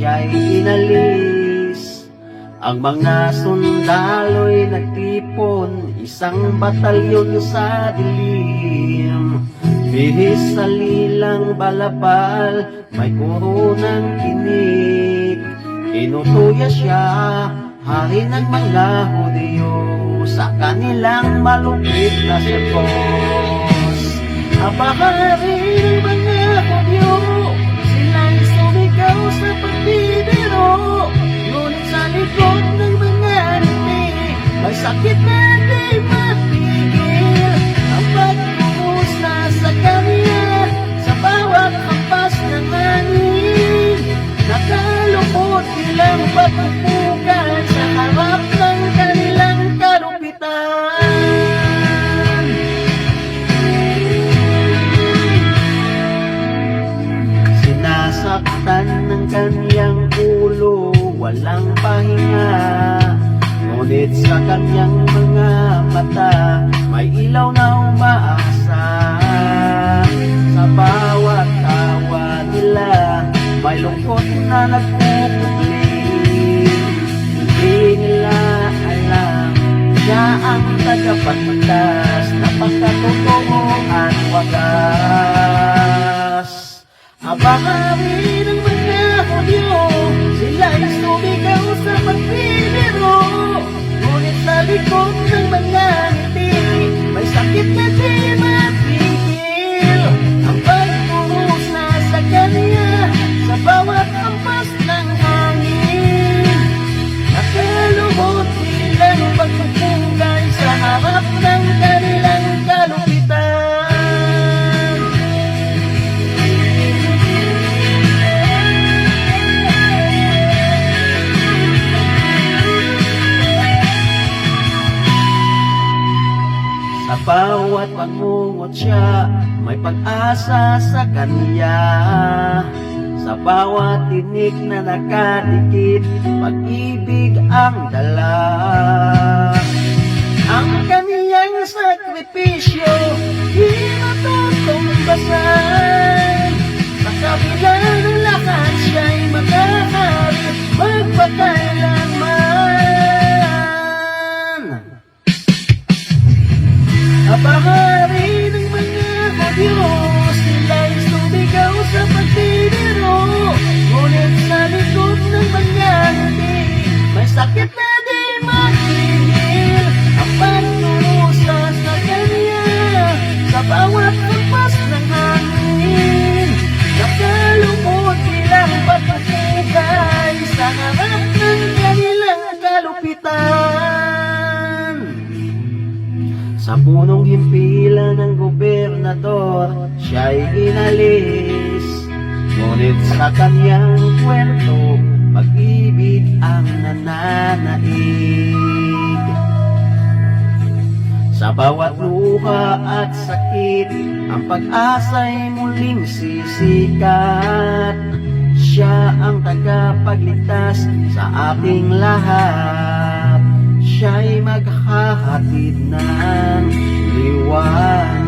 siya'y inalis. Ang mga sundalo'y nagtipon Isang batalyon sa dilim. Bihis sa lilang balabal May koronang tinik Inutuya siya Hari ng mga Hudyo Sa kanilang malupit na sirkos Abahari ng mga pagbibiro Ngunit sa likod ng mga ngiti May sakit na di mapigil. Ang pagbuhos na sa kanya Sa bawat hampas ng hangin Nakalukot nilang pagpupukan Sa harap Walang pahinga Ngunit sa kanyang mga mata May ilaw na umaasa. Sa bawat tawa nila May lungkot na nagpupukli. Hindi nila alam Siya ang tagapagtas Na pagkatotoan wagas. Abahari bawat pangungot siya, may pag-asa sa kanya. Sa bawat tinig na nakadikit, pag-ibig ang dala. Ang kaniyang sakripisyo, di matutumbasan. Sa kabila ng lahat, siya'y makahari, magpakailanman. Sakit di matigil Ang pagdurusa sa kanya Sa bawat hampas ng hangin Nakalungkot nilang pagpapugay Sa harap ng kanilang sa punong himpilan ng gobernador, siya'y inalis. Ngunit sa kanyang kwento, nananaig. Sa bawat luha at sakit, ang pag-asa'y muling sisikat. Siya ang tagapagligtas sa ating lahat. Siya'y maghahatid ng liwanag.